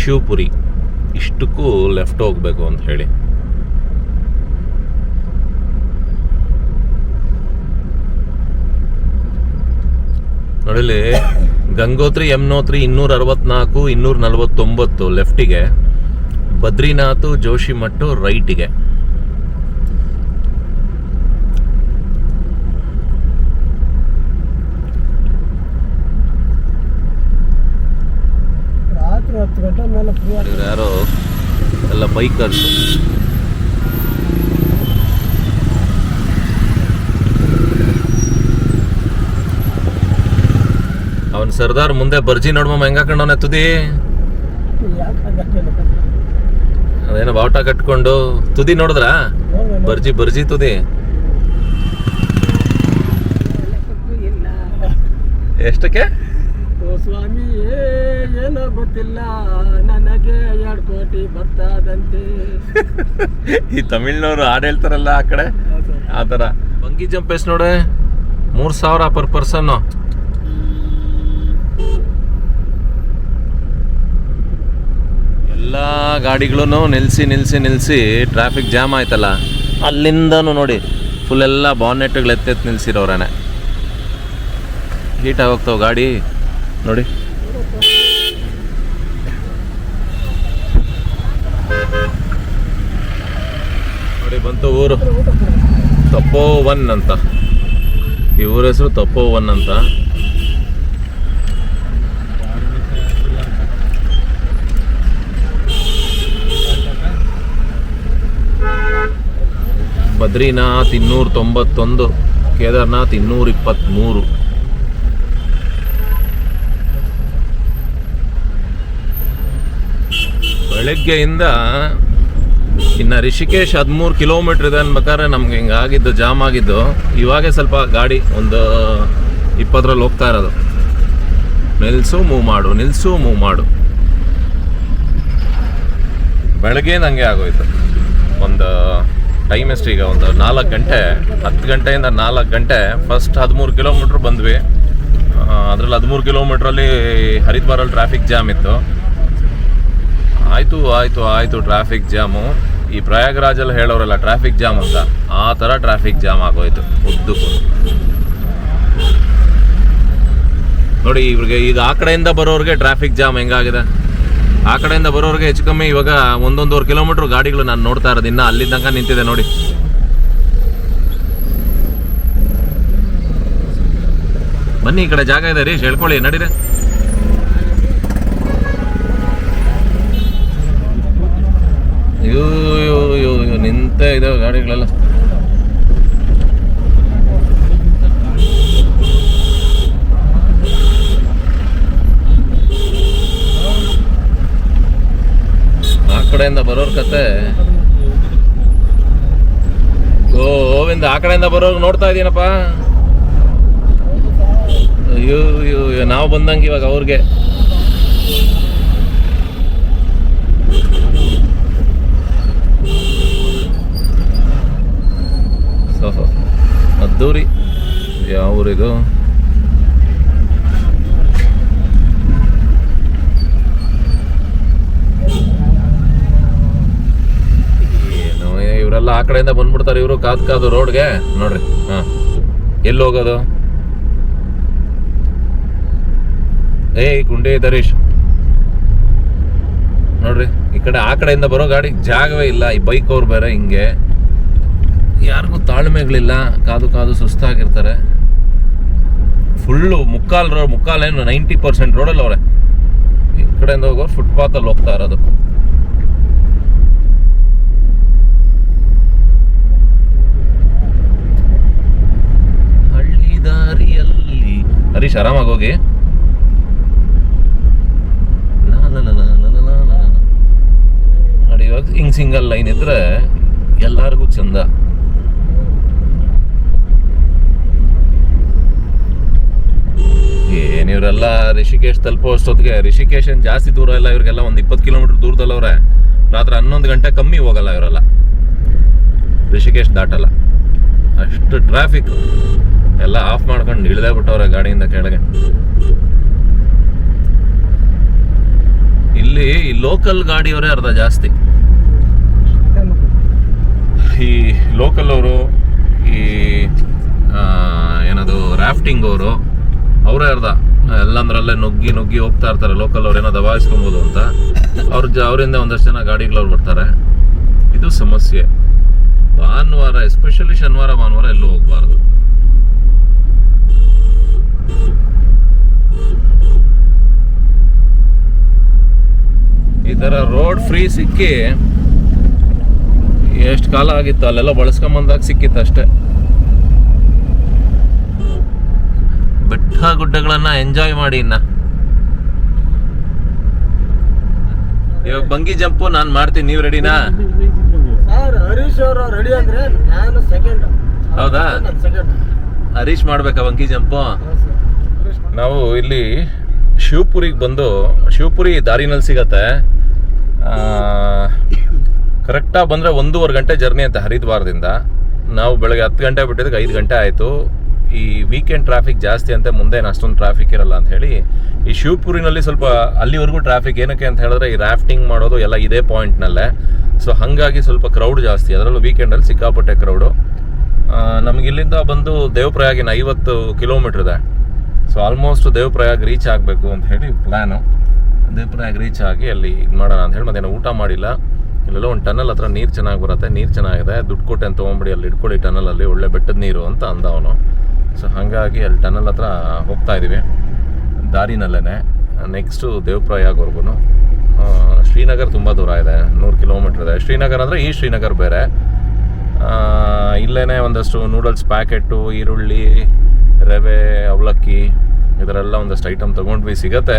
ಶಿವಪುರಿ. ಇಷ್ಟಕ್ಕೂ ಲೆಫ್ಟ್ ಹೋಗಬೇಕು ಅಂತ ಹೇಳಿ. ನೋಡಿಲಿ ಗಂಗೋತ್ರಿ ಯಮ್ನೋತ್ರಿ ಇನ್ನೂರ ಅರವತ್ನಾಲ್ಕು ಇನ್ನೂರ ನಲವತ್ತೊಂಬತ್ತು ಲೆಫ್ಟಿಗೆ ಬದ್ರಿನಾಥ್ ಜೋಶಿಮಟ್ಟು ರೈಟಿಗೆ. ಮೇಲೆ ಫ್ರೀ ಇವ್ರು ಯಾರೋ ಎಲ್ಲ ಬೈಕರ್ಸ್ ಸರ್ದಾರ್ ಮುಂದೆ ಬರ್ಜಿ ನೋಡ್ಮ ಹೆಂಗ ಕಂಡವನ ತುದಿ ಅದೇನೋ ಬಾವುಟ ಕಟ್ಕೊಂಡು ತುದಿ ನೋಡಿದ್ರ? ಬರ್ಜಿ ಬರ್ಜಿ ತುದಿ. ಎಷ್ಟಕ್ಕೆ? ಸ್ವಾಮಿ ಏನೋ ಗೊತ್ತಿಲ್ಲ ನನಗೆ ಎರಡು ಕೋಟಿ ಬರ್ತದಂತೆ ಈ ತಮಿಳ್ನವ್ರು ಹಾಡು ಹೇಳ್ತಾರಲ್ಲ ಆ ಕಡೆ? ಆ ಥರ. ಬಂಗಿ ಜಂಪ್ ಎಷ್ಟು ನೋಡೆ? ಮೂರ್ ಸಾವಿರ ಪರ್ ಪರ್ಸನ್ ಎಲ್ಲ ಗಾಡಿಗಳನ್ನು ನಿಲ್ಸಿ ನಿಲ್ಸಿ ನಿಲ್ಸಿ ಟ್ರಾಫಿಕ್ ಜಾಮ್ ಆಯ್ತಲ್ಲ? ಅಲ್ಲಿಂದನೂ ನೋಡಿ ಫುಲ್ ಎಲ್ಲ ಬಾನೆಟ್ಗಳು ಎತ್ತೆತ್ತು ನಿಲ್ಸಿರೋರೇನೆ. ಹೀಟಾಗಿ ಆಗೋಗ್ತಾವ ಗಾಡಿ, ನೋಡಿ. ನೋಡಿ, ಬಂತು ಊರು. ತಪ್ಪೋ ಒನ್ ಅಂತ. ಈ ಊರ ಹೆಸರು ತಪ್ಪೋ ಒನ್ ಅಂತ. ಬದ್ರಿನಾಥ್ ಇನ್ನೂರ ತೊಂಬತ್ತೊಂದು, ಕೇದಾರ್ನಾಥ್ ಇನ್ನೂರ ಇಪ್ಪತ್ತ್ಮೂರು ಬೆಳಗ್ಗೆಯಿಂದ ಇನ್ನು ರಿಷಿಕೇಶ್ ಹದಿಮೂರು ಕಿಲೋಮೀಟ್ರ್ ಇದೆ ಅನ್ಬೇಕಾದ್ರೆ ನಮ್ಗೆ ಹಿಂಗೆ ಆಗಿದ್ದು, ಜಾಮ್ ಆಗಿದ್ದು, ಇವಾಗೆ ಸ್ವಲ್ಪ ಗಾಡಿ ಒಂದು ಇಪ್ಪತ್ತರಲ್ಲಿ ಹೋಗ್ತಾ ಇರೋದು. ನಿಲ್ಸು ಮೂವ್ ಮಾಡು, ನಿಲ್ಸು ಮೂವ್ ಮಾಡು. ಬೆಳಗ್ಗೆ ನಂಗೆ ಆಗೋಯ್ತು. ಒಂದು ಟೈಮ್ ಎಷ್ಟು ಈಗ? ಒಂದು ನಾಲ್ಕು ಗಂಟೆ, ಹತ್ತು ಗಂಟೆಯಿಂದ ನಾಲ್ಕು ಗಂಟೆ ಫಸ್ಟ್ ಹದಿಮೂರು ಕಿಲೋಮೀಟ್ರ್ ಬಂದ್ವಿ. ಅದರಲ್ಲಿ ಹದಿಮೂರು ಕಿಲೋಮೀಟ್ರಲ್ಲಿ ಹರಿದ್ವಾರಲ್ಲಿ ಟ್ರಾಫಿಕ್ ಜಾಮ್ ಇತ್ತು. ಆಯಿತು ಆಯಿತು ಆಯಿತು ಟ್ರಾಫಿಕ್ ಜಾಮು ಈ ಪ್ರಯಾಗರಾಜಲ್ಲಿ ಹೇಳೋರಲ್ಲ ಟ್ರಾಫಿಕ್ ಜಾಮ್ ಅಂತ. ಆ ಥರ ಟ್ರಾಫಿಕ್ ಜಾಮ್ ಆಗೋಯ್ತು. ಉದ್ದಕ್ಕೂ ನೋಡಿ, ಇವ್ರಿಗೆ ಈಗ ಆ ಕಡೆಯಿಂದ ಬರೋರಿಗೆ ಟ್ರಾಫಿಕ್ ಜಾಮ್ ಹೆಂಗಾಗಿದೆ? ಆ ಕಡೆಯಿಂದ ಬರೋರಿಗೆ ಹೆಚ್ಚು ಕಮ್ಮಿ ಇವಾಗ ಒಂದೊಂದೂವರೆ ಕಿಲೋಮೀಟರ್ ಗಾಡಿಗಳು ನಾನು ನೋಡ್ತಾ ಇರೋದು. ಇನ್ನು ಅಲ್ಲಿ ನಿಂತಿದೆ ನೋಡಿ. ಬನ್ನಿ, ಈ ಕಡೆ ಜಾಗ ಇದೆ ರೀ, ಹೇಳ್ಕೊಳ್ಳಿ, ನಡೀರಿ. ಅಯ್ಯೋ ಅಯ್ಯೋ ಅಯ್ಯೋ, ನಿಂತೇ ಇದಾವೆ ಗಾಡಿಗಳೆಲ್ಲ ಆ ಕಡೆಯಿಂದ ಬರೋರ್ ಕತೆ. ಗೋವಿಂದ, ಆ ಕಡೆಯಿಂದ ಬರೋರ್ ನೋಡ್ತಾ ಇದೀನಪ್ಪ. ಅಯ್ಯೋ ಅಯ್ಯೋ ನಾವು ಬಂದಂಗೆ ಇವಾಗ ಅವ್ರಿಗೆ. ಅದ್ದೂರಿ. ಯಾವ ಊರಿದು ಏನು ಇವರೆಲ್ಲ ಆ ಕಡೆಯಿಂದ ಬಂದ್ಬಿಡ್ತಾರೆ ಇವರು ಕಾದು ಕಾದು ರೋಡ್ಗೆ. ನೋಡ್ರಿ, ಹಾಂ. ಎಲ್ಲಿ ಹೋಗೋದು? ಏ ಗುಂಡೆ ದರೀಶ್. ನೋಡ್ರಿ, ಈ ಕಡೆ ಆ ಕಡೆಯಿಂದ ಬರೋ ಗಾಡಿ ಜಾಗವೇ ಇಲ್ಲ, ಈ ಬೈಕ್ ಅವ್ರು ಬೇರೆ ಹಿಂಗೆ. ಯಾರಿಗೂ ತಾಳ್ಮೆಗಳಿಲ್ಲ ಕಾದು ಕಾದು ಸುಸ್ತಾಗಿರ್ತಾರೆ. ಫುಲ್ಲು ಮುಕ್ಕಾಲ್ ರೋಡ್ ಮುಕ್ಕಾಲೇನು ನೈಂಟಿ ಪರ್ಸೆಂಟ್ ರೋಡಲ್ಲಿ ಅವರೇ. ಈ ಕಡೆಯಿಂದ ಹೋಗೋರು ಫುಟ್ಪಾತಲ್ಲಿ ಹೋಗ್ತಾ ಇರೋದು. ಹರೀಶ್, ಆರಾಮಾಗಿ ಹೋಗಿ? ನೋಡಿ, ಇವಾಗ ಹಿಂಗ್ ಸಿಂಗಲ್ ಲೈನ್ ಇದ್ರೆ ಎಲ್ಲಾರ್ಗೂ ಚಂದ. ಏನಿವ್ರೆಲ್ಲ ರಿಷಿಕೇಶ್ ತಲುಪೋ ಅಷ್ಟೊತ್ತಿಗೆ ರಿಷಿಕೇಶ್ ಏನು ಜಾಸ್ತಿ ದೂರ ಇಲ್ಲ, ಇವ್ರಿಗೆಲ್ಲ ಒಂದು ಇಪ್ಪತ್ತು ಕಿಲೋಮೀಟರ್ ದೂರದಲ್ಲವ್ರೆ. ರಾತ್ರಿ ಹನ್ನೊಂದು ಗಂಟೆ ಕಮ್ಮಿ ಹೋಗಲ್ಲ ಇವರೆಲ್ಲ. ರಿಷಿಕೇಶ್ ದಾಟಲ್ಲ. ಅಷ್ಟು ಟ್ರಾಫಿಕ್ ಎಲ್ಲ ಆಫ್ ಮಾಡ್ಕೊಂಡು ಇಳಿದೇ ಬಿಟ್ಟವ್ರೆ ಗಾಡಿಯಿಂದ ಕೆಳಗೆ. ಇಲ್ಲಿ ಲೋಕಲ್ ಗಾಡಿಯವರೇ ಅರ್ಧ ಜಾಸ್ತಿ. ಈ ಲೋಕಲ್ ಅವರು, ಈ ಏನದು ರಾಫ್ಟಿಂಗ್ ಅವರು, ಅವರೇ ಅರ್ಧ. ಎಲ್ಲಂದ್ರಲ್ಲೇ ನುಗ್ಗಿ ನುಗ್ಗಿ ಹೋಗ್ತಾ ಇರ್ತಾರೆ. ಲೋಕಲ್ ಅವ್ರು ಏನೋ ದಬಾಯಿಸ್ಕೊಬೋದು ಅಂತ. ಅವ್ರ ಅವರಿಂದ ಒಂದಷ್ಟು ಜನ ಗಾಡಿಗಳವ್ರು ಬರ್ತಾರೆ. ಇದು ಸಮಸ್ಯೆ. ಭಾನುವಾರ ಎಸ್ಪೆಷಲಿ ಶನಿವಾರ, ಭಾನುವಾರ ಎಲ್ಲೂ ಹೋಗಬಾರ್ದು. ಈ ಥರ ರೋಡ್ ಫ್ರೀ ಸಿಕ್ಕಿ ಎಷ್ಟು ಕಾಲ ಆಗಿತ್ತು, ಅಲ್ಲೆಲ್ಲ ಬಳಸ್ಕೊಂಬಂದಾಗ ಸಿಕ್ಕಿತ್ತು ಅಷ್ಟೇ. ಬೆಟ್ಟ ಗುಡ್ಡಗಳನ್ನ ಎಂಜಾಯ್ ಮಾಡಿ ಇನ್ನ. ಇವಾಗ ಬಂಗಿ ಜಂಪು ನಾನು ಮಾಡ್ತೀನಿ, ನೀವು ರೆಡಿನಾ ಹರೀಶ್ ಅವರು ರೆಡಿ ಅಂದ್ರೆ ನಾನು ಸೆಕೆಂಡ್ ಹೌದಾ? ಸೆಕೆಂಡ್ ಹರೀಶ್ ಮಾಡ್ಬೇಕಾ ಬಂಕಿ ಜಂಪು ನಾವು ಇಲ್ಲಿ ಶಿವಪುರಿಗೆ ಬಂದು ಶಿವಪುರಿ ದಾರಿನಲ್ಲಿ ಸಿಗತ್ತೆ. ಕರೆಕ್ಟಾಗಿ ಬಂದರೆ ಒಂದೂವರೆ ಗಂಟೆ ಜರ್ನಿ ಅಂತ ಹರಿದ್ವಾರದಿಂದ. ನಾವು ಬೆಳಗ್ಗೆ ಹತ್ತು ಗಂಟೆ ಬಿಟ್ಟಿದ್ದಕ್ಕೆ ಐದು ಗಂಟೆ ಆಯಿತು. ಈ ವೀಕೆಂಡ್ ಟ್ರಾಫಿಕ್ ಜಾಸ್ತಿ ಅಂತ ಮುಂದೆ ಏನು ಅಷ್ಟೊಂದು ಟ್ರಾಫಿಕ್ ಇರಲ್ಲ ಅಂತ ಹೇಳಿ ಈ ಶಿವಪುರಿನಲ್ಲಿ ಸ್ವಲ್ಪ ಅಲ್ಲಿವರೆಗೂ ಟ್ರಾಫಿಕ್ ಏನಕ್ಕೆ ಅಂತ ಹೇಳಿದ್ರೆ ಈ ರಾಫ್ಟಿಂಗ್ ಮಾಡೋದು ಎಲ್ಲ ಇದೇ ಪಾಯಿಂಟ್ನಲ್ಲೇ ಸೊ ಹಾಗಾಗಿ ಸ್ವಲ್ಪ ಕ್ರೌಡ್ ಜಾಸ್ತಿ. ಅದರಲ್ಲೂ ವೀಕೆಂಡಲ್ಲಿ ಸಿಕ್ಕಾಪಟ್ಟೆ ಕ್ರೌಡು ನಮ್ಗೆ ಇಲ್ಲಿಂದ ಬಂದು ದೇವಪ್ರಯಾಗಿನ ಐವತ್ತು ಕಿಲೋಮೀಟ್ರ್ ಇದೆ. ಸೊ ಆಲ್ಮೋಸ್ಟ್ ದೇವಪ್ರಯಾಗ್ ರೀಚ್ ಆಗಬೇಕು ಅಂತ ಹೇಳಿ ಪ್ಲ್ಯಾನು ದೇವಪ್ರಯಾಗ್ ರೀಚ್ ಆಗಿ ಅಲ್ಲಿ ಇದು ಮಾಡೋಣ ಅಂತ ಹೇಳಿ ಮತ್ತೇನು ಊಟ ಮಾಡಿಲ್ಲ. ಇಲ್ಲೆಲ್ಲ ಒಂದು ಟನಲ್ ಹತ್ರ ನೀರು ಚೆನ್ನಾಗಿ ಬರುತ್ತೆ. ನೀರು ಚೆನ್ನಾಗಿದೆ. ದುಡ್ಡು ಕೊಟ್ಟೆ ಅಂತ ತೊಗೊಂಬಿಡಿ, ಅಲ್ಲಿ ಇಟ್ಕೊಳ್ಳಿ ಟನಲಲ್ಲಿ ಒಳ್ಳೆ ಬೆಟ್ಟದ ನೀರು ಅಂತ ಅಂದ ಅವನು. ಸೊ ಹಾಗಾಗಿ ಅಲ್ಲಿ ಟನಲ್ ಹತ್ರ ಹೋಗ್ತಾ ಇದ್ದೀವಿ ದಾರಿನಲ್ಲೇ ನೆಕ್ಸ್ಟು ದೇವಪ್ರಯಾಗ್ವರೆಗೂ ಶ್ರೀನಗರ್ ತುಂಬ ದೂರ ಇದೆ, ನೂರು ಕಿಲೋಮೀಟ್ರ್ ಇದೆ. ಶ್ರೀನಗರ್ ಅಂದರೆ ಈ ಶ್ರೀನಗರ್ ಬೇರೆ. ಇಲ್ಲೇ ಒಂದಷ್ಟು ನೂಡಲ್ಸ್ ಪ್ಯಾಕೆಟು ಈರುಳ್ಳಿ, ರವೆ, ಅವಲಕ್ಕಿ, ಇದರೆಲ್ಲ ಒಂದಷ್ಟು ಐಟಮ್ ತೊಗೊಂಡ್ವಿ ಸಿಗತ್ತೆ.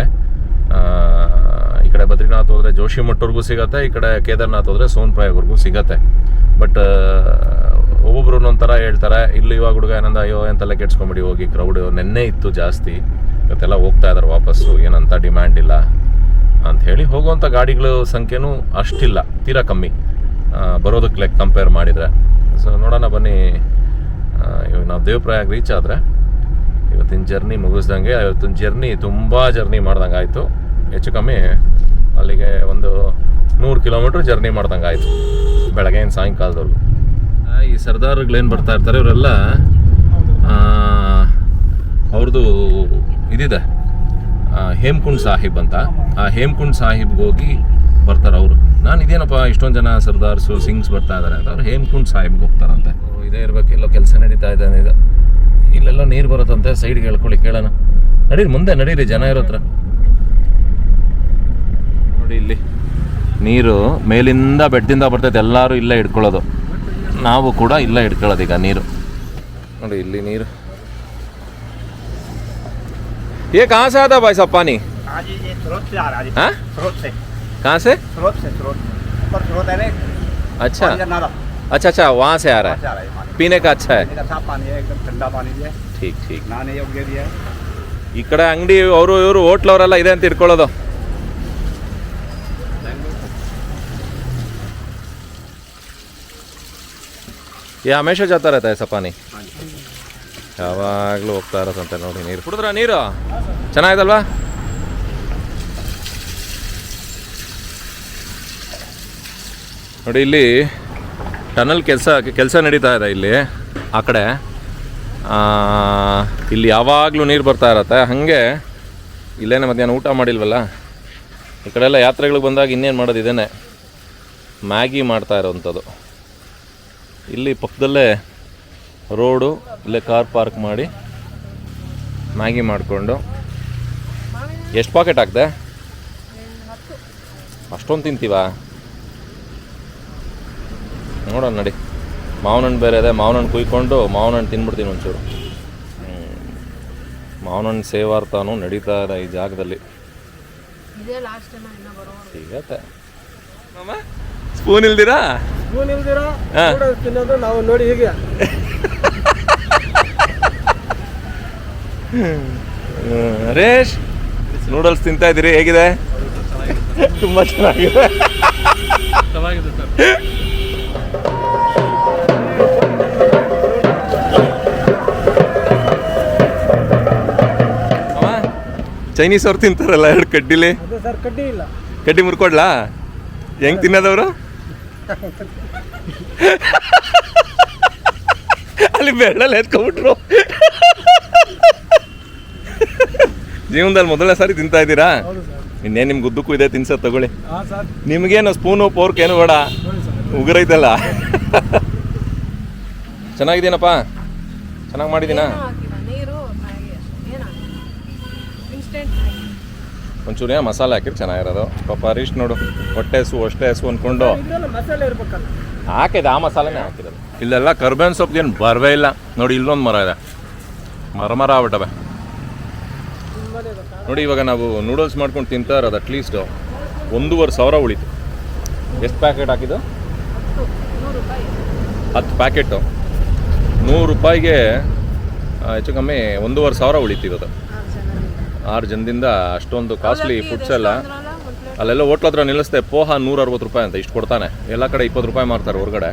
ಈ ಕಡೆ ಬದ್ರಿನಾಥ್ ಹೋದರೆ ಜೋಶಿ ಮಟ್ಟವರೆಗೂ ಸಿಗತ್ತೆ, ಈ ಕಡೆ ಕೇದಾರ್ನಾಥ್ ಹೋದರೆ ಸೋನ್ಪ್ರಾಯ್ವರೆಗೂ ಸಿಗತ್ತೆ. ಬಟ್ ಒಬ್ಬೊಬ್ರು ಒಂಥರ ಹೇಳ್ತಾರೆ, ಇಲ್ಲಿ ಇವಾಗ ಹುಡುಗ ಏನಂದ, ಅಯ್ಯೋ, ಎಂತೆಲ್ಲ ತಲೆ ಕೆಡ್ಸ್ಕೊಂಬಿಡಿ, ಹೋಗಿ ಕ್ರೌಡ್ ನೆನ್ನೆ ಇತ್ತು ಜಾಸ್ತಿ. ಇವತ್ತೆಲ್ಲ ಹೋಗ್ತಾ ಇದ್ದಾರೆ ವಾಪಸ್ಸು, ಏನಂತ ಡಿಮ್ಯಾಂಡ್ ಇಲ್ಲ. ಅಂತ ಹೇಳಿ ಹೋಗುವಂಥ ಗಾಡಿಗಳ ಸಂಖ್ಯೆನೂ ಅಷ್ಟಿಲ್ಲ. ತೀರಾ ಕಮ್ಮಿ. ಬರೋದಕ್ಕೆ ಲೈಕ್ ಕಂಪೇರ್ ಮಾಡಿದರೆ. ಸೊ ನೋಡೋಣ ಬನ್ನಿ. ಇವಾಗ ನಾವು ದೇವಪ್ರಯಾಗ್ ರೀಚ್ ಆದರೆ ಇವತ್ತಿನ ಜರ್ನಿ ಮುಗಿಸ್ದಂಗೆ ಇವತ್ತಿನ ಜರ್ನಿ ತುಂಬ ಜರ್ನಿ ಮಾಡ್ದಂಗೆ ಆಯಿತು. ಹೆಚ್ಚು ಕಮ್ಮಿ ಅಲ್ಲಿಗೆ ಒಂದು ನೂರು ಕಿಲೋಮೀಟ್ರ್ ಜರ್ನಿ ಮಾಡ್ದಂಗೆ ಆಯಿತು. ಬೆಳಗ್ಗೆಯಿಂದ ಸಾಯಂಕಾಲದವರೆಗೂ. ಆ, ಈ ಸರ್ದಾರ್ಗಳೇನು ಬರ್ತಾ ಇರ್ತಾರೆ ಇವರೆಲ್ಲ ಅವ್ರದ್ದು ಇದಿದೆ. ಹೇಮ್ಕುಂಡ್ ಸಾಹಿಬ್ ಅಂತ. ಆ ಹೇಮಕುಂಡ್ ಸಾಹಿಬ್ಗೆ ಹೋಗಿ ಬರ್ತಾರೆ ಅವರು. ನಾನು ಇದೇನಪ್ಪ ಇಷ್ಟೊಂದು ಜನ ಸರ್ದಾರ್ಸು ಸಿಂಗ್ಸ್ ಬರ್ತಾ ಇದ್ದಾರೆ ಅಂತ ಅವ್ರು ಹೇಮ್ಕುಂಡ್ ಸಾಹಿಬ್ಗೆ ಹೋಗ್ತಾರಂತೆ. ಇದೇ ಇರಬೇಕು. ಎಲ್ಲೋ ಕೆಲಸ ನಡೀತಾ ಇದ್ದಾನೆ ಇದು. ಇಲ್ಲೆಲ್ಲ ನೀರು ಬರುತ್ತಂತೆ ಸೈಡ್ಗೆ ಹೇಳ್ಕೊಳ್ಳಿ ಕೇಳೋಣ. ನಡೀರಿ ಮುಂದೆ ನಡೀರಿ ಜನ ಇರೋ ಹತ್ರ. ನೋಡಿ ಇಲ್ಲಿ ನೀರು ಮೇಲಿಂದ ಬೆಟ್ಟದಿಂದ ಬರ್ತೈತೆ. ಎಲ್ಲರೂ ಇಲ್ಲೇ ಇಟ್ಕೊಳ್ಳೋದು ನಾವು ಕೂಡ ಇಲ್ಲೇ ಇಟ್ಕೊಳ್ಳೋದು ಈಗ ನೀರು. ನೋಡಿ ಇಲ್ಲಿ ನೀರು. ये कहाँ से आता भाई साहब पानी हाँ जी ये स्रोत से आ रहा है जी हाँ स्रोत से कहाँ से स्रोत से स्रोत ऊपर स्रोत है ना एक, अच्छा पानी का नाला अच्छा अच्छा वहाँ से आ रहा वहाँ से है आ रहा है ये पानी पीने का अच्छा है पानी का साफ पानी है एकदम ठंडा पानी भी है ठीक ठीक नहाने योग्य भी है ಈ ಕಡೆ ಅಂಗಡಿ ಅವರು ಇವರು ಹೋಟ್ಲವರೆಲ್ಲ ಇದೆ ಅಂತ ಇಟ್ಕೊಳ್ಳೋದು ಯಾ ಹಮೇಶ ಜಾತಾ रहता है ऐसा पानी हाँ जी ಯಾವಾಗಲೂ ಹೋಗ್ತಾ ಇರತ್ತಂತೆ ನೋಡಿ ನೀರು. ಕುಡಿದ್ರ ನೀರು? ಚೆನ್ನಾಗಿದಲ್ವಾ? ನೋಡಿ ಇಲ್ಲಿ ಟನಲ್ ಕೆಲಸ ಕೆಲಸ ನಡೀತಾ ಇದೆ ಇಲ್ಲಿ, ಆ ಕಡೆ. ಇಲ್ಲಿ ಯಾವಾಗಲೂ ನೀರು ಬರ್ತಾ ಇರತ್ತೆ. ಹಾಗೆ ಇಲ್ಲೇನೆ ಮಧ್ಯಾಹ್ನ ಊಟ ಮಾಡಿಲ್ವಲ್ಲ? ಈ ಕಡೆ ಎಲ್ಲ ಯಾತ್ರೆಗಳಿಗೆ ಬಂದಾಗ ಇನ್ನೇನು ಮಾಡೋದು ಇದೇನೆ ಮ್ಯಾಗಿ ಮಾಡ್ತಾ ಇರೋವಂಥದ್ದು. ಇಲ್ಲಿ ಪಕ್ಕದಲ್ಲೇ ರೋಡು ಇಲ್ಲೇ ಕಾರ್ ಪಾರ್ಕ್ ಮಾಡಿ ಮ್ಯಾಗಿ ಮಾಡಿಕೊಂಡು. ಎಷ್ಟು ಪಾಕೆಟ್ ಹಾಕ್ದೆ? ಅಷ್ಟೊಂದು ತಿಂತೀವಾ? ನೋಡೋಣ ನಡಿ. ಮಾವಿನ ಹಣ್ಣು ಬೇರೆ ಇದೆ ಮಾವನಣ್ಣು ಕುಯ್ಕೊಂಡು ಮಾವನಣ್ಣು ತಿನ್ಬಿಡ್ತೀನಿ ಒಂಚೂರು. ಮಾವನಣ್ಣು ಮಾವಿನ ಹಣ್ಣು ಸೇವಾರ್ತಾನು ನಡೀತಾ ಇದೆ ಈ ಜಾಗದಲ್ಲಿ. ಸಿಗತ್ತೆ. ಸ್ಪೂನ್ ಇಲ್ದಿರಾ? ಸ್ಪೂನ್ ಇಲ್ದಿರಾ? ತಿನ್ನೋದು ನಾವು ನೋಡಿ ಹೀಗೆ. ರೇಶ್ ನೂಡಲ್ಸ್ ತಿಂತಾ ಇದ್ದೀರಿ ಹೇಗಿದೆ? ತುಂಬಾ ಚೆನ್ನಾಗಿದೆ. ಚೈನೀಸ್ ಅವ್ರು ತಿಂತಾರಲ್ಲ ಎರಡು ಕಡ್ಡಿಲಿ? ಕಡ್ಡಿ ಮುರ್ಕೊಡ್ಲಾ? ಹೆಂಗ್ ತಿನ್ನೋದವ್ರು ಅಲ್ಲಿ ಬೆಳ್ಳಲ್ಲಿ ಎತ್ಕೊಬಿಟ್ರು ಜೀವನದಲ್ಲಿ ಮೊದಲನೇ ಸಾರಿ ತಿಂತಾ ಇದ್ದೀರಾ? ಹೌದು ಸರ್. ಇನ್ನೇನು ನಿಮ್ಗೆ ಉದ್ದಕ್ಕೂ ಇದೆ ತಿನ್ಸೋದು ತಗೊಳ್ಳಿ. ನಿಮಗೇನು ಸ್ಪೂನು ಪೋರ್ಕ್ ಏನು ಬೇಡ? ಉಗುರೈತಲ್ಲ ಚೆನ್ನಾಗಿದ್ದೀನಪ್ಪ? ಚೆನ್ನಾಗಿ ಮಾಡಿದ್ದೀನಾ? ಒಂಚೂರು ಏನೋ ಮಸಾಲೆ ಹಾಕಿದ್ರೆ ಚೆನ್ನಾಗಿರೋದು. ಪಾಪ ಹರೀಶ್ ನೋಡು ಹೊಟ್ಟೆ ಹಸು ಅಷ್ಟೇ ಹಸು ಅಂದ್ಕೊಂಡು ಹಾಕಿದೆ ಆ ಮಸಾಲೆನೇ ಹಾಕಿರೋದು. ಇಲ್ಲೆಲ್ಲ ಕರ್ಬೇವಿನ ಸೊಪ್ಪಿಗೆ ಏನು ಬರವೇ ಇಲ್ಲ. ನೋಡಿ ಇಲ್ಲೊಂದು ಮರ ಇದೆ. ಮರ ಮರ ಆಗ್ಬಿಟ್ಟವೆ. ನೋಡಿ ಇವಾಗ ನಾವು ನೂಡಲ್ಸ್ ಮಾಡ್ಕೊಂಡು ತಿಂತಾ ಇರೋದು ಅಟ್ಲೀಸ್ಟ್ ಒಂದೂವರೆ ಸಾವಿರ ಉಳಿತು. ಎಷ್ಟು ಪ್ಯಾಕೆಟ್ ಹಾಕಿದ್ದು? ಹತ್ತು ಪ್ಯಾಕೆಟು ನೂರು ರೂಪಾಯಿಗೆ ಹೆಚ್ಚು ಕಮ್ಮಿ ಒಂದೂವರೆ ಸಾವಿರ ಉಳಿತು ಚೆನ್ನಾಗಿದೆ ಆರು ಜನದಿಂದ ಅಷ್ಟೊಂದು ಕಾಸ್ಟ್ಲಿ ಫುಡ್ಸ್ ಎಲ್ಲ. ಅಲ್ಲೆಲ್ಲ ಹೋಟ್ಲ ಹತ್ರ ನಿಲ್ಲಿಸ್ತೆ ಪೋಹ ನೂರ ಅರವತ್ತು ರೂಪಾಯಿ ಅಂತ ಇಷ್ಟು ಕೊಡ್ತಾನೆ. ಎಲ್ಲ ಕಡೆ ಇಪ್ಪತ್ತು ರೂಪಾಯಿ ಮಾರ್ತಾರೆ ಹೊರಗಡೆ.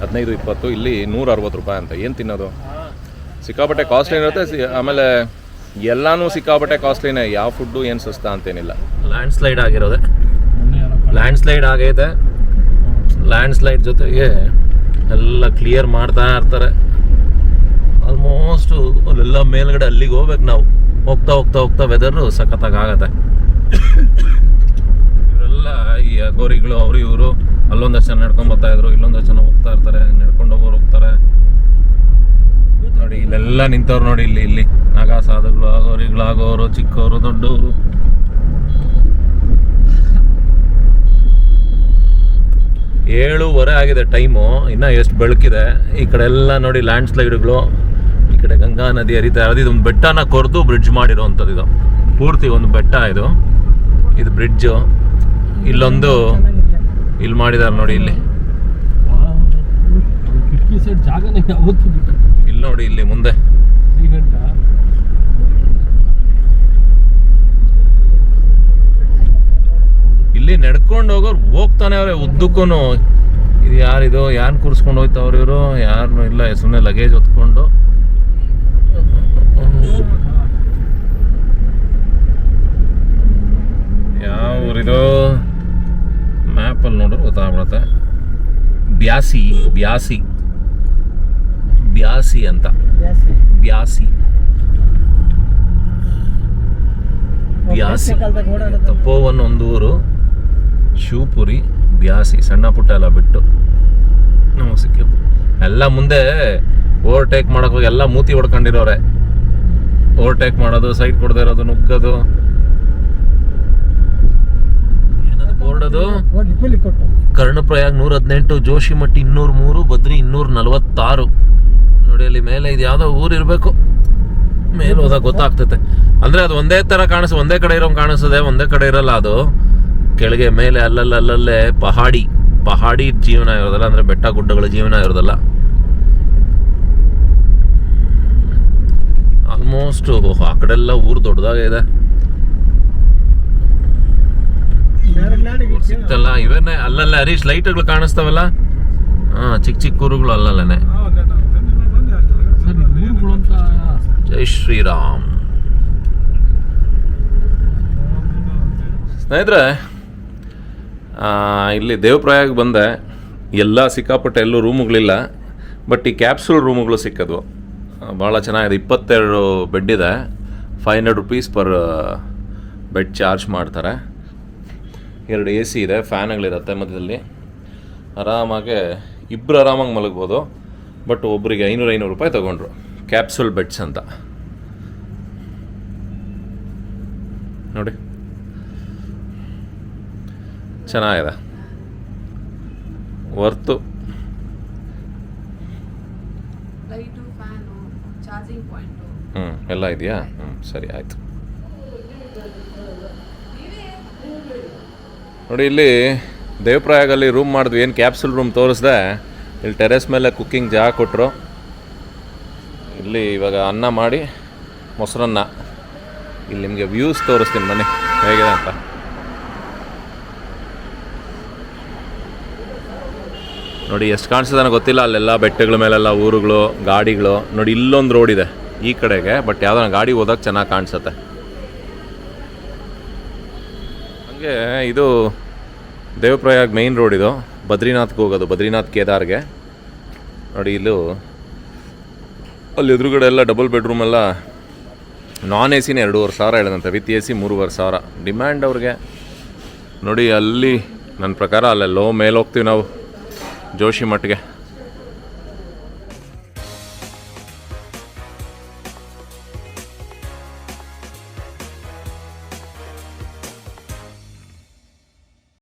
ಹದಿನೈದು ಇಪ್ಪತ್ತು ಇಲ್ಲಿ ನೂರ ಅರವತ್ತು ರೂಪಾಯಿ ಅಂತ. ಏನು ತಿನ್ನೋದು? ಸಿಕ್ಕಾಪಟ್ಟೆ ಕಾಸ್ಟ್ಲಿ ಇರುತ್ತೆ ಸಿ- ಆಮೇಲೆ ಎಲ್ಲಾನು ಸಿಕ್ಕಾಪಟ್ಟೆ ಕಾಸ್ಟ್ಲಿನೇ ಯಾವ ಫುಡ್ಡು ಏನು ಸಸ್ತಾ ಅಂತೇನಿಲ್ಲ. ಲ್ಯಾಂಡ್ ಸ್ಲೈಡ್ ಆಗಿರೋದೆ. ಲ್ಯಾಂಡ್ ಸ್ಲೈಡ್ ಆಗೈತೆ. ಲ್ಯಾಂಡ್ ಸ್ಲೈಡ್ ಜೊತೆಗೆ ಎಲ್ಲ ಕ್ಲಿಯರ್ ಮಾಡ್ತಾ ಇರ್ತಾರೆ. ಆಲ್ಮೋಸ್ಟು ಅಲ್ಲೆಲ್ಲ ಮೇಲ್ಗಡೆ ಅಲ್ಲಿಗೆ ಹೋಗ್ಬೇಕು ನಾವು. ಹೋಗ್ತಾ ಹೋಗ್ತಾ ಹೋಗ್ತಾ ವೆದರು ಸಖತ್ತಾಗಿ ಆಗತ್ತೆ <coughs> ಇವರೆಲ್ಲ ಈ ಅಗೋರಿಗಳು ಅವರು ಇವರು ಅಲ್ಲೊಂದಷ್ಟು ಜನ ನಡ್ಕೊಂಡ್ ಬರ್ತಾ ಇದ್ರು ಇಲ್ಲೊಂದಷ್ಟು ಜನ ಹೋಗ್ತಾ ಇರ್ತಾರೆ, ನಡ್ಕೊಂಡು ಹೋಗೋರು ಹೋಗ್ತಾರೆ. ನೋಡಿ, ಇಲ್ಲೆಲ್ಲ ನಿಂತವ್ರು ನೋಡಿ ಇಲ್ಲಿ ಇಲ್ಲಿ. ನಾಗಾ ಸಾಧುಗಳು ಆಗೋರಿಗಳು ಆಗೋರು ಚಿಕ್ಕವರು ದೊಡ್ಡವರು ಏಳುವರೆ ಆಗಿದೆ ಟೈಮು ಇನ್ನೂ ಎಷ್ಟು ಬೆಳಕಿದೆ. ಈ ಕಡೆ ಎಲ್ಲ ನೋಡಿ ಲ್ಯಾಂಡ್ ಸ್ಲೈಡ್ಗಳು ಈ ಕಡೆ ಗಂಗಾ ನದಿ ಹರಿತಾ ಇರೋದು. ಇದೊಂದು ಬೆಟ್ಟನ ಕೊರೆದು ಬ್ರಿಡ್ಜ್ ಮಾಡಿರೋವಂಥದ್ದು ಇದು. ಪೂರ್ತಿ ಒಂದು ಬೆಟ್ಟ ಇದು. ಇದು ಬ್ರಿಡ್ಜು ಇಲ್ಲೊಂದು ಇಲ್ಲಿ ಮಾಡಿದಾರೆ ನೋಡಿ ಇಲ್ಲಿ. ಇಲ್ಲಿ ನೋಡಿ ಇಲ್ಲಿ ಮುಂದೆ. ಇಲ್ಲಿ ನಡ್ಕೊಂಡು ಹೋಗೋರು ಹೋಗ್ತಾನೆ ಅವ್ರೆ ಉದ್ದಕ್ಕೂ ಇದು ಯಾರಿದು? ಯಾರು ಕೂರಿಸ್ಕೊಂಡು ಹೋಯ್ತಾವ್ರು ಇವರು? ಯಾರು ಇಲ್ಲ ಸುಮ್ಮನೆ ಲಗೇಜ್ ಹೊತ್ಕೊಂಡು. ಯಾವ ಊರಿದು ಮ್ಯಾಪಲ್ಲಿ ನೋಡಿದ್ರೆ ಗೊತ್ತಾಗ್ಬಿಡತ್ತೆ. ಬ್ಯಾಸಿ ಬ್ಯಾಸಿ. ಬ್ಯಾಸಿ ಅಂತ. ಬ್ಯಾಸಿ. ಬ್ಯಾಸಿ. ತಪೋವನ್ ಒಂದು ಊರು ಶಿವಪುರಿ ಬ್ಯಾಸಿ ಸಣ್ಣ ಪುಟ್ಟ ಎಲ್ಲ ಬಿಟ್ಟು. ನಮಗೆ ಸಿಕ್ಕಿದ್ದು ಎಲ್ಲ ಮುಂದೆ ಓವರ್ಟೇಕ್ ಮಾಡೋಕೆ ಹೋಗಿ ಎಲ್ಲ ಮೂತಿ ಹೊಡ್ಕೊಂಡಿರೋರೆ. ಓವರ್ಟೇಕ್ ಮಾಡೋದು ಸೈಡ್ ಕೊಡದೇ ಇರೋದು ನುಗ್ಗೋದು. ಡಿಪ್ಪಲ್ಲಿ ಕರ್ಣಪ್ರಯಾಗ್ ನೂರ ಹದಿನೆಂಟು ಜೋಶಿಮಟ್ಟಿ ಇನ್ನೂರ ಮೂರು ಬದ್ರಿ ಇನ್ನೂರ ನಲವತ್ತಾರು ನೋಡಿ ಅಲ್ಲಿ ಮೇಲೆ ಇದು ಯಾವುದೋ ಊರು ಇರಬೇಕು. ಮೇಲೆ ಹೋದಾಗ ಗೊತ್ತಾಗ್ತೈತೆ. ಅಂದ್ರೆ ಅದು ಒಂದೇ ತರ ಕಾಣಿಸ್ ಒಂದೇ ಕಡೆ ಇರೋ ಕಾಣಿಸ್ತದೆ ಒಂದೇ ಕಡೆ ಇರಲ್ಲ ಅದು. ಕೆಳಗೆ ಮೇಲೆ ಅಲ್ಲಲ್ಲ ಪಹಾಡಿ. ಪಹಾಡಿ ಜೀವನ ಇರೋದಲ್ಲ ಅಂದ್ರೆ ಬೆಟ್ಟ ಗುಡ್ಡಗಳ ಜೀವನ ಇರೋದಲ್ಲ. ಆಲ್ಮೋಸ್ಟ್ ಆ ಕಡೆ ಎಲ್ಲ ಊರು ದೊಡ್ಡದಾಗೆ ಇದೆ ಸಿಕ್ತಲ್ಲ, ಇವನ್ನೇ, ಅಲ್ಲಲ್ಲೇ ಹರೀಶ್ ಲೈಟ್ಗಳು ಕಾಣಿಸ್ತಾವಲ್ಲ? ಹಾ ಚಿಕ್ಕ ಚಿಕ್ಕ ಊರುಗಳು ಅಲ್ಲಲ್ಲೇ ಜೈ ಶ್ರೀರಾಮ್. ಸ್ನೇಹಿತರೆ ಇಲ್ಲಿ ದೇವಪ್ರಯಾಗ ಬಂದೆ. ಎಲ್ಲ ಸಿಕ್ಕಾಪಟ್ಟೆ ಎಲ್ಲೂ ರೂಮುಗಳಿಲ್ಲ. ಬಟ್ ಈ ಕ್ಯಾಪ್ಸೂಲ್ ರೂಮುಗಳು ಸಿಕ್ಕದು ಭಾಳ ಚೆನ್ನಾಗಿದೆ. ಇಪ್ಪತ್ತೆರಡು ಬೆಡ್ ಇದೆ. Five hundred rupees per bed charge ಮಾಡ್ತಾರೆ. ಎರಡು ಎ ಸಿ ಇದೆ ಫ್ಯಾನ್ಗಳಿರುತ್ತೆ ಮಧ್ಯದಲ್ಲಿ. ಆರಾಮಾಗೆ ಇಬ್ಬರು ಆರಾಮಾಗಿ ಮಲಗ್ಬೋದು. ಬಟ್ ಒಬ್ಬರಿಗೆ ಐನೂರು ಐನೂರು ರೂಪಾಯಿ ತೊಗೊಂಡ್ರು. ಕ್ಯಾಪ್ಸುಲ್ ಬೆಡ್ಸ್ ಅಂತ. ನೋಡಿ. ಚೆನ್ನಾಗಿದೆ. ವರ್ತು. ಹ್ಞೂ ಎಲ್ಲ ಇದೆಯಾ? ಹ್ಞೂ ಸರಿ ಆಯಿತು. ನೋಡಿ, ಇಲ್ಲಿ ದೇವಪ್ರಾಯಾಗಲ್ಲಿ ರೂಮ್ ಮಾಡಿದ್ವಿ. ಏನು ಕ್ಯಾಪ್ಸುಲ್ ರೂಮ್ ತೋರಿಸ್ದೆ? ಇಲ್ಲಿ ಟೆರೆಸ್ ಮೇಲೆ ಕುಕ್ಕಿಂಗ್ ಜಾಗ ಕೊಟ್ಟರು ಇಲ್ಲಿ ಇವಾಗ ಅನ್ನ ಮಾಡಿ, ಮೊಸರನ್ನ. ಇಲ್ಲಿ ನಿಮಗೆ ವ್ಯೂಸ್ ತೋರಿಸ್ತೀನಿ ಮನೆ. ಹೇಗಿದೆ ಅಂತ. ನೋಡಿ, ಎಷ್ಟು ಕಾಣಿಸ್ತದೆ ಗೊತ್ತಿಲ್ಲ. ಅಲ್ಲೆಲ್ಲ ಬೆಟ್ಟಗಳ ಮೇಲೆಲ್ಲ ಊರುಗಳು, ಗಾಡಿಗಳು. ನೋಡಿ, ಇಲ್ಲೊಂದು ರೋಡ್ ಇದೆ ಈ ಕಡೆಗೆ ಬಟ್ ಯಾವುದೋ ಗಾಡಿ ಹೋದಾಗ ಚೆನ್ನಾಗಿ ಕಾಣಿಸುತ್ತೆ. ಹಂಗೆ ಇದು ದೇವಪ್ರಯಾಗ್ ಮೇಯ್ನ್ ರೋಡ್ ಇದು. ಬದ್ರಿನಾಥ್ಗೆ ಹೋಗೋದು, ಬದ್ರಿನಾಥ್ ಕೇದಾರ್ಗೆ. ನೋಡಿ ಇಲ್ಲೂ ಅಲ್ಲಿ ಎದುರುಗಡೆ ಎಲ್ಲ ಡಬಲ್ ಬೆಡ್ರೂಮ್ ಎಲ್ಲ ನಾನ್ ಎ ಸಿನೇ ಎರಡೂವರೆ ಸಾವಿರ ಹೇಳಿದಂತೆ ವಿತ್ ಎ ಸಿ ಮೂರುವರೆ ಸಾವಿರ. ಡಿಮ್ಯಾಂಡ್ ಅವ್ರಿಗೆ. ನೋಡಿ ಅಲ್ಲಿ, ನನ್ನ ಪ್ರಕಾರ ಅಲ್ಲೆಲ್ಲೋ ಮೇಲೆ ಹೋಗ್ತೀವಿ ನಾವು, ಜೋಶಿ ಮಟ್ಗೆ